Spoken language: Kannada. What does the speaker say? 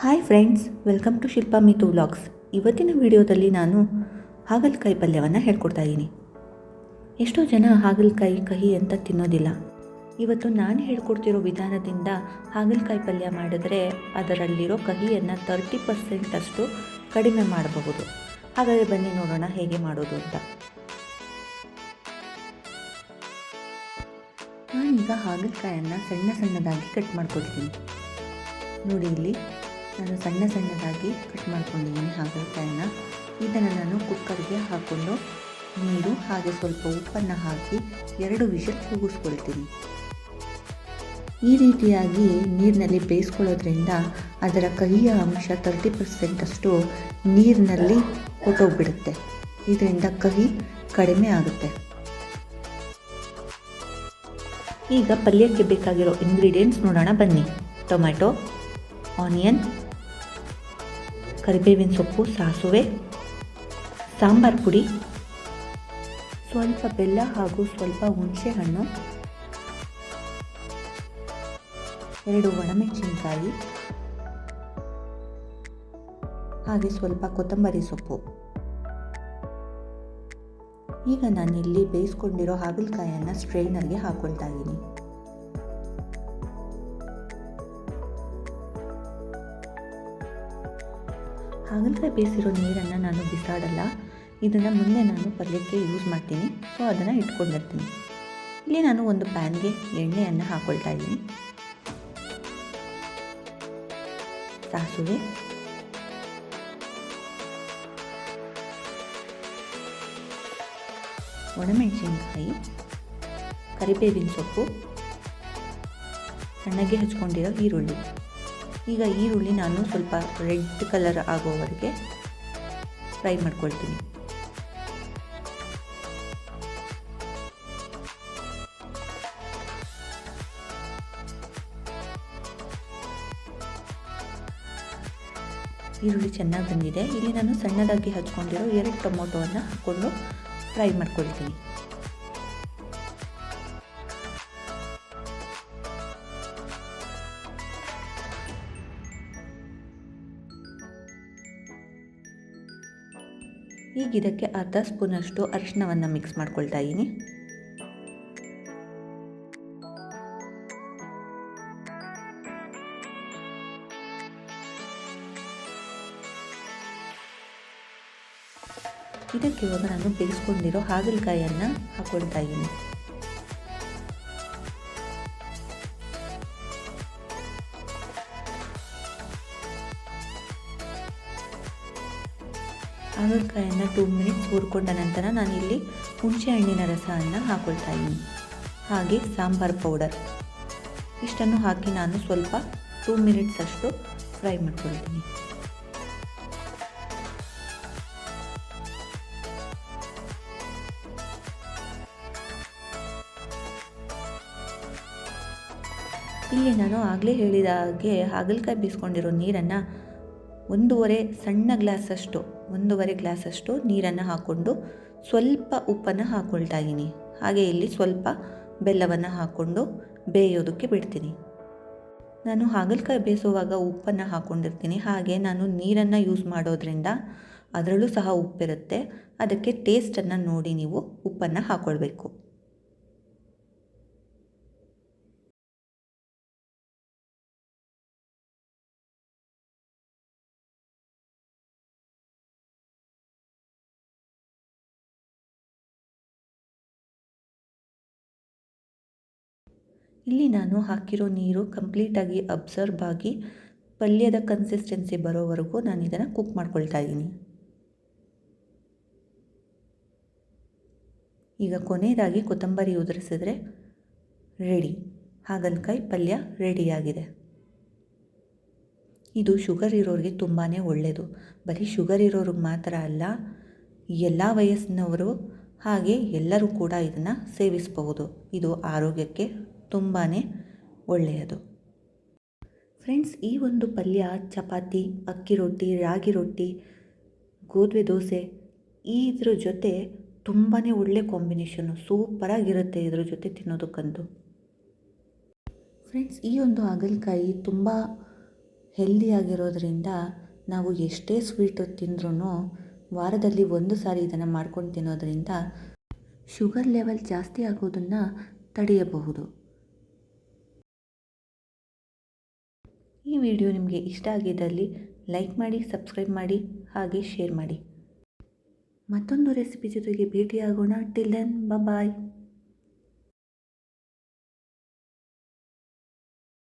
Hi friends welcome to Shilpa Mithu vlogs ಇವತ್ತಿನ ವಿಡಿಯೋದಲ್ಲಿ ನಾನು ಹಾಗಲಕಾಯಿ ಪಲ್ಯವನ್ನು ಹೇಳ್ಕೊಡ್ತಾ ಇದ್ದೀನಿ ಎಷ್ಟೋ ಜನ ಹಾಗಲಕಾಯಿ ಕಹಿ ಅಂತ ತಿನ್ನೋದಿಲ್ಲ. ಇವತ್ತು ನಾನು ಹೇಳ್ಕೊಡ್ತಿರೋ ವಿಧಾನದಿಂದ ಹಾಗಲಕಾಯಿ ಪಲ್ಯ ಮಾಡಿದ್ರೆ ಅದರಲ್ಲಿರೋ ಕಹಿಯನ್ನು ತರ್ಟಿ ಪರ್ಸೆಂಟಷ್ಟು ಕಡಿಮೆ ಮಾಡಬಹುದು. ಹಾಗಾದರೆ ಬನ್ನಿ ನೋಡೋಣ ಹೇಗೆ ಮಾಡೋದು ಅಂತ. ನಾನೀಗ ಹಾಗಲಕಾಯನ್ನು ಸಣ್ಣ ಸಣ್ಣದಾಗಿ ಕಟ್ ಮಾಡ್ಕೊಳ್ತೀನಿ. ನೋಡಿ ಇಲ್ಲಿ. ನಾನು ಸಣ್ಣ ಸಣ್ಣದಾಗಿ ಕಟ್ ಮಾಡ್ಕೊಂಡಿದ್ದೀನಿ ಹಾಗಲಕಾಯನ್ನ ಇದನ್ನು ನಾನು ಕುಕ್ಕರ್ಗೆ ಹಾಕ್ಕೊಂಡು ನೀರು ಹಾಗೆ ಸ್ವಲ್ಪ ಉಪ್ಪನ್ನು ಹಾಕಿ ಎರಡು ವಿಷಲ್ ಕೂಗಿಸ್ಕೊಳ್ತೀನಿ. ಈ ರೀತಿಯಾಗಿ ನೀರಿನಲ್ಲಿ ಬೇಯಿಸ್ಕೊಳ್ಳೋದ್ರಿಂದ ಅದರ ಕಹಿಯ ಅಂಶ ತರ್ಟಿ ಪರ್ಸೆಂಟಷ್ಟು ನೀರಿನಲ್ಲಿ ಹೊಟ್ಟೋಗ್ಬಿಡುತ್ತೆ ಇದರಿಂದ ಕಹಿ ಕಡಿಮೆ ಆಗುತ್ತೆ. ಈಗ ಪಲ್ಯಕ್ಕೆ ಬೇಕಾಗಿರೋ ಇಂಗ್ರೀಡಿಯೆಂಟ್ಸ್ ನೋಡೋಣ ಬನ್ನಿ. ಟೊಮ್ಯಾಟೊ ಆನಿಯನ್ ಕರಿಬೇವಿನ ಸೊಪ್ಪು, ಸಾಸುವೆ, ಸಾಂಬಾರು ಪುಡಿ, ಸ್ವಲ್ಪ ಬೆಲ್ಲ ಹಾಗೂ ಸ್ವಲ್ಪ ಹುಣಸೆ ಹಣ್ಣು ಎರಡು ಒಣಮೆಣಸಿನಕಾಯಿ, ಹಾಗೆ ಸ್ವಲ್ಪ ಕೊತ್ತಂಬರಿ ಸೊಪ್ಪು. ಈಗ ನಾನಿಲ್ಲಿ ಬೇಯಿಸ್ಕೊಂಡಿರೋ ಹಾಗಲಕಾಯನ್ನು ಸ್ಟ್ರೈನಲ್ಲಿ ಹಾಕ್ಕೊಳ್ತಾ ಇದ್ದೀನಿ. ಹಾಗಲಕಾಯಿ ಬೇಯಿಸಿರೋ ನೀರನ್ನು ನಾನು ಬಿಸಾಡಲ್ಲ. ಇದನ್ನು ಮುಂದೆ ನಾನು ಪಲ್ಯಕ್ಕೆ ಯೂಸ್ ಮಾಡ್ತೀನಿ. ಸೊ ಅದನ್ನು ಇಟ್ಕೊಂಡಿರ್ತೀನಿ. ಇಲ್ಲಿ ನಾನು ಒಂದು ಪ್ಯಾನ್ಗೆ ಎಣ್ಣೆಯನ್ನು ಹಾಕೊಳ್ತಾ ಇದ್ದೀನಿ. ಸಾಸಿವೆ. ಒಣಮೆಣಸಿನಕಾಯಿ. ಕರಿಬೇವಿನ ಸೊಪ್ಪು. ಸಣ್ಣಗೆ ಹಚ್ಕೊಂಡಿರೋ ಈರುಳ್ಳಿ. ಈಗ ಈರುಳ್ಳಿ ನಾನು ಸ್ವಲ್ಪ ರೆಡ್ ಕಲರ್ ಆಗೋವರೆಗೆ ಫ್ರೈ ಮಾಡ್ಕೊಳ್ತೀನಿ. ಈರುಳ್ಳಿ ಚೆನ್ನಾಗಿ ಬಂದಿದೆ. ಇಲ್ಲಿ ನಾನು ಸಣ್ಣದಾಗಿ ಹಚ್ಕೊಂಡಿರೋ ಎರಡು ಟೊಮೊಟೊವನ್ನು ಹಾಕ್ಕೊಂಡು ಫ್ರೈ ಮಾಡ್ಕೊಳ್ತೀನಿ. ಈಗ ಇದಕ್ಕೆ ಅರ್ಧ ಸ್ಪೂನಷ್ಟು ಅರಿಶಿನವನ್ನು ಮಿಕ್ಸ್ ಮಾಡ್ಕೊಳ್ತಾ ಇದ್ದೀನಿ ಇದಕ್ಕೆ ಇವಾಗ ನಾನು ಬೇಯಿಸ್ಕೊಂಡಿರೋ ಹಾಗಲಕಾಯಿಯನ್ನು ಹಾಕ್ಕೊಳ್ತಾ ಇದ್ದೀನಿ ಹಾಗಲಕಾಯನ್ನು ಟೂ ಮಿನಿಟ್ಸ್ ಹುರ್ಕೊಂಡ ನಂತರ ನಾನು ಇಲ್ಲಿ ಹಣ್ಣಿನ ರಸವನ್ನು ಹಾಕೊಳ್ತಾ ಇದ್ದೀನಿ. ಹಾಗೆ ಸಾಂಬಾರ್ ಪೌಡರ್. ಇಷ್ಟನ್ನು ಹಾಕಿ ನಾನು ಸ್ವಲ್ಪ ಟೂ ಮಿನಿಟ್ಸ್ ಅಷ್ಟು ಫ್ರೈ ಮಾಡ್ಕೊಳ್ತೀನಿ. ಇಲ್ಲಿ ನಾನು ಆಗಲೇ ಹೇಳಿದ ಹಾಗೆ ಹಾಗಲಕಾಯಿ ಬೀಸ್ಕೊಂಡಿರೋ ನೀರನ್ನು ಒಂದೂವರೆ ಸಣ್ಣ ಗ್ಲಾಸಷ್ಟು, ಒಂದೂವರೆ ಗ್ಲಾಸಷ್ಟು ನೀರನ್ನು ಹಾಕ್ಕೊಂಡು ಸ್ವಲ್ಪ ಉಪ್ಪನ್ನು ಹಾಕ್ಕೊಳ್ತಾ ಇದ್ದೀನಿ. ಹಾಗೆ ಇಲ್ಲಿ ಸ್ವಲ್ಪ ಬೆಲ್ಲವನ್ನು ಹಾಕ್ಕೊಂಡು ಬೇಯೋದಕ್ಕೆ ಬಿಡ್ತೀನಿ. ನಾನು ಹಾಗಲಕಾಯಿ ಬೇಯಿಸುವಾಗ ಉಪ್ಪನ್ನು ಹಾಕ್ಕೊಂಡಿರ್ತೀನಿ ಹಾಗೆ ನಾನು ನೀರನ್ನು ಯೂಸ್ ಮಾಡೋದ್ರಿಂದ ಅದರಲ್ಲೂ ಸಹ ಉಪ್ಪಿರುತ್ತೆ. ಅದಕ್ಕೆ ಟೇಸ್ಟನ್ನು ನೋಡಿ ನೀವು ಉಪ್ಪನ್ನು ಹಾಕ್ಕೊಳ್ಬೇಕು ಇಲ್ಲಿ ನಾನು ಹಾಕಿರೋ ನೀರು ಕಂಪ್ಲೀಟಾಗಿ ಅಬ್ಸರ್ವ್ ಆಗಿ ಪಲ್ಯದ ಕನ್ಸಿಸ್ಟೆನ್ಸಿ ಬರೋವರೆಗೂ ನಾನು ಇದನ್ನು ಕುಕ್ ಮಾಡ್ಕೊಳ್ತಾ ಇದ್ದೀನಿ. ಈಗ ಕೊನೆಯದಾಗಿ ಕೊತ್ತಂಬರಿ ಉದುರಿಸಿದ್ರೆ ರೆಡಿ ಹಾಗಲಕಾಯಿ ಪಲ್ಯ ರೆಡಿಯಾಗಿದೆ ಇದು ಶುಗರ್ ಇರೋರಿಗೆ ತುಂಬಾ ಒಳ್ಳೆಯದು ಬರೀ ಶುಗರ್ ಇರೋರಿಗೆ ಮಾತ್ರ ಅಲ್ಲ, ಎಲ್ಲ ವಯಸ್ಸಿನವರು ಹಾಗೆ ಎಲ್ಲರೂ ಕೂಡ ಇದನ್ನು ಸೇವಿಸಬಹುದು. ಇದು ಆರೋಗ್ಯಕ್ಕೆ ತುಂಬಾ ಒಳ್ಳೆಯದು. ಫ್ರೆಂಡ್ಸ್, ಈ ಒಂದು ಪಲ್ಯ, ಚಪಾತಿ, ಅಕ್ಕಿ ರೊಟ್ಟಿ, ರಾಗಿ ರೊಟ್ಟಿ, ಗೋಧಿ ದೋಸೆ, ಈ ಇದ್ರ ಜೊತೆ ತುಂಬಾ ಒಳ್ಳೆ ಕಾಂಬಿನೇಷನು ಸೂಪರಾಗಿರುತ್ತೆ ಇದ್ರ ಜೊತೆ ತಿನ್ನೋದಕ್ಕಂತೂ. ಫ್ರೆಂಡ್ಸ್, ಈ ಒಂದು ಹಾಗಲಕಾಯಿ ತುಂಬ ಹೆಲ್ದಿಯಾಗಿರೋದ್ರಿಂದ ನಾವು ಎಷ್ಟೇ ಸ್ವೀಟು ತಿಂದ್ರೂ ವಾರದಲ್ಲಿ ಒಂದು ಸಾರಿ ಇದನ್ನು ಮಾಡ್ಕೊಂಡು ತಿನ್ನೋದರಿಂದ ಶುಗರ್ ಲೆವೆಲ್ ಜಾಸ್ತಿ ಆಗೋದನ್ನು ತಡೆಯಬಹುದು. ಈ ವಿಡಿಯೋ ನಿಮಗೆ ಇಷ್ಟ ಆಗಿದ್ದಲ್ಲಿ ಲೈಕ್ ಮಾಡಿ, ಸಬ್ಸ್ಕ್ರೈಬ್ ಮಾಡಿ, ಹಾಗೆ ಶೇರ್ ಮಾಡಿ. ಮತ್ತೊಂದು ರೆಸಿಪಿ ಜೊತೆಗೆ ಭೇಟಿಯಾಗೋಣ. Till then bye